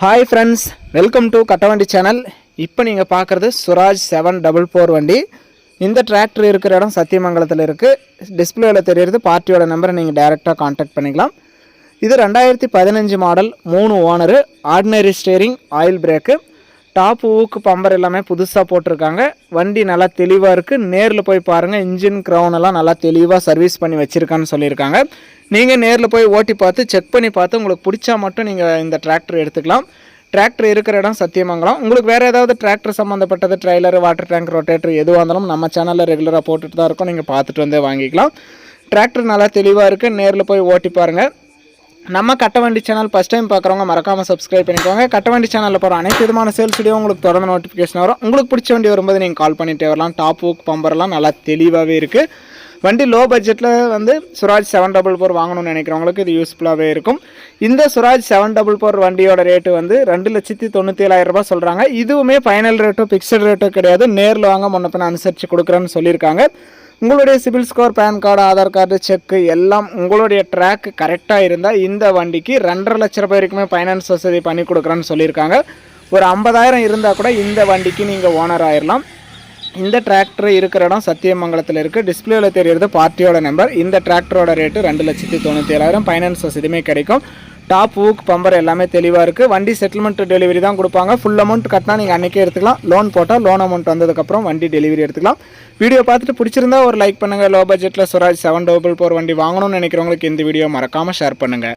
Hi friends welcome to Kattavandi channel இப்போ நீங்கள் பார்க்குறது சுராஜ் செவன் டபுள் ஃபோர் வண்டி. இந்த டிராக்டர் இருக்கிற இடம் சத்தியமங்கலத்தில் இருக்குது டிஸ்பிளேவில் தெரியுறது பார்ட்டியோட நம்பரை நீங்கள் டைரெக்டாக காண்டாக்ட் பண்ணிக்கலாம். இது ரெண்டாயிரத்தி பதினஞ்சு மாடல் மூணு owner ordinary steering oil brake top ஊக்கு பம்பர் எல்லாமே புதுசாக போட்டிருக்காங்க. வண்டி நல்லா தெளிவாக இருக்குது நேரில் போய் பாருங்கள் இன்ஜின் க்ரௌன் எல்லாம் நல்லா தெளிவாக சர்வீஸ் பண்ணி வச்சுருக்கான்னு சொல்லியிருக்காங்க. நீங்கள் நேரில் போய் ஓட்டி பார்த்து செக் பண்ணி பார்த்து உங்களுக்கு பிடிச்சா மட்டும் நீங்கள் இந்த டிராக்டர் எடுத்துக்கலாம். டிராக்டர் இருக்கிற இடம் சத்தியமங்கலம். உங்களுக்கு வேறு ஏதாவது டிராக்டர் சம்மந்தப்பட்டது ட்ரைலர் வாட்டர் டேங்க் ரொட்டேட்டர் எதுவாக இருந்தாலும் நம்ம சேனலில் ரெகுலராக போட்டுட்டு தான் இருக்கோம். நீங்கள் பார்த்துட்டு வந்தே வாங்கிக்கலாம். டிராக்டர் நல்லா தெளிவாக இருக்குது நேரில் போய் ஓட்டி பாருங்கள் நம்ம கட்டவண்டி சேனல் ஃபஸ்ட் டைம் பார்க்குறவங்க மறக்காமல் சப்ஸ்கிரைப் பண்ணிக்கோங்க. கட்டவண்டி சேனலில் போகிற அனைத்து விதமான சேல்ஸ் வீடியோ உங்களுக்கு தொடர்ந்து நோட்டிஃபிகேஷன் வரும். உங்களுக்கு பிடிச்ச வண்டி வரும்போது நீங்கள் கால் பண்ணிட்டே வரலாம். டாப் ஊக் பம்பர்லாம் நல்லா தெளிவாகவே இருக்குது வண்டி லோ பட்ஜெட்டில் வந்து சுராஜ் செவன் டபுள் ஃபோர் வாங்கணும்னு நினைக்கிறவங்களுக்கு இது யூஸ்ஃபுல்லாகவே இருக்கும். இந்த சுராஜ் செவன் டபுள் ஃபோர் வண்டியோட ரேட்டு வந்து ரெண்டு லட்சத்தி தொண்ணூற்றி ஏழாயிரம் சொல்கிறாங்க இதுவுமே ஃபைனல் ரேட்டோ ஃபிக்ஸட் ரேட்டோ கிடையாது. நேரில் வாங்க முன்ன அனுசரித்து கொடுக்குறேன்னு சொல்லியிருக்காங்க. உங்களுடைய CIBIL score PAN card Aadhaar card check எல்லாம் உங்களுடைய ட்ராக் கரெக்டாக இருந்தால் இந்த வண்டிக்கு ரெண்டரை லட்ச ரூபாய் வரைக்குமே ஃபைனான்ஸ் வசதி பண்ணி கொடுக்குறேன்னு சொல்லியிருக்காங்க. ஒரு ஐம்பதாயிரம் இருந்தால் கூட இந்த வண்டிக்கு நீங்கள் ஓனர் ஆயிடலாம் இந்த டிராக்டர் இருக்கிற இடம் சத்தியமங்கலத்தில் இருக்குது டிஸ்பிளேவில் தெரியுறது பார்ட்டியோட நம்பர் இந்த டிராக்டரோட ரேட்டு ரெண்டு லட்சத்தி தொண்ணூற்றி ஏழாயிரம். ஃபைனான்ஸ் வசதியுமே கிடைக்கும். டாப் ஊக் பம்பர் எல்லாமே தெளிவாக இருக்குது வண்டி செட்டில்மெண்ட் டெலிவரி தான் கொடுப்பாங்க. ஃபுல் அமௌண்ட் கட்டினா நீங்கள் அன்றைக்கே எடுத்துக்கலாம். லோன் போட்டால் லோன் அமௌண்ட் வந்ததுக்கப்புறம் வண்டி டெலிவரி எடுத்துக்கலாம். வீடியோ பார்த்துட்டு பிடிச்சிருந்தா ஒரு லைக் பண்ணுங்கள் லோ பட்ஜெட்டில் சுராஜ் செவன் டபுள் ஃபோர் வண்டி வாங்கணும்னு நினைக்கிறவங்களுக்கு இந்த வீடியோ மறக்காமல் ஷேர் பண்ணுங்கள்